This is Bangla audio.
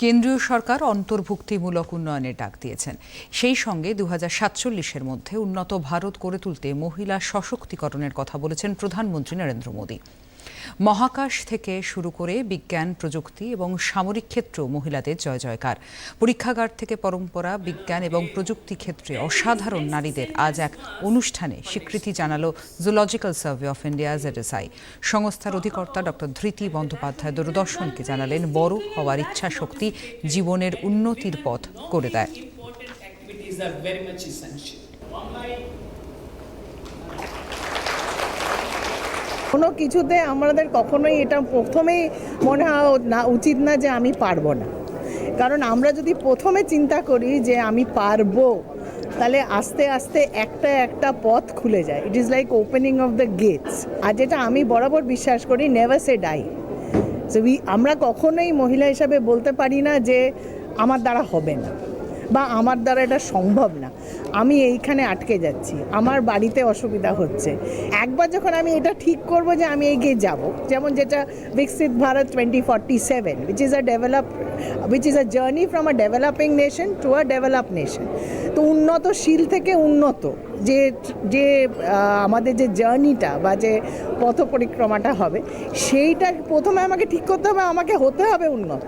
কেন্দ্রীয় সরকার অন্তর্ভুক্তিমূলক উন্নয়নের ডাক দিয়েছেন। সেই সঙ্গে দু সাতচল্লিশের মধ্যে উন্নত ভারত গড়ে তুলতে মহিলা সশক্তিকরণের কথা বলেছেন প্রধানমন্ত্রী নরেন্দ্র মোদী। মহাকাশ থেকে শুরু করে বিজ্ঞান, প্রযুক্তি এবং সামরিক ক্ষেত্রেও মহিলাদের জয় জয়কার। পরীক্ষাগার থেকে পরম্পরা, বিজ্ঞান এবং প্রযুক্তি ক্ষেত্রে অসাধারণ নারীদের আজ এক অনুষ্ঠানে স্বীকৃতি জানালো zoological survey of India ZSI সংস্থার অধিকর্তা ডক্টর ধৃতি বন্দ্যোপাধ্যায় দূরদর্শনকে জানালেন, বড় হওয়ার ইচ্ছা শক্তি জীবনের উন্নতির পথ করে দেয়। কোনো কিছুতে আমাদের কখনোই এটা প্রথমেই মনে হয় না, উচিত না যে আমি পারব না। কারণ আমরা যদি প্রথমে চিন্তা করি যে আমি পারব, তাহলে আস্তে আস্তে একটা একটা পথ খুলে যায়। It is like opening of the gates আর যেটা আমি বরাবর বিশ্বাস করি নেভার সে ডাই সো আমরা কখনোই মহিলা হিসাবে বলতে পারি না যে আমার দ্বারা হবে না। বা আমার দ্বারা এটা সম্ভব না। আমি এইখানে আটকে যাচ্ছি। আমার বাড়িতে অসুবিধা হচ্ছে। একবার যখন আমি এটা ঠিক করব যে আমি এগিয়ে যাব, যেমন যেটা Viksit Bharat twenty forty seven which is a develop which is a journey from a developing nation to a develop nation তো উন্নতশীল থেকে উন্নত যে যে আমাদের যে জার্নিটা বা যে পথ পরিক্রমাটা হবে, সেইটা প্রথমে আমাকে ঠিক করতে হবে, আমাকে হতে হবে উন্নত।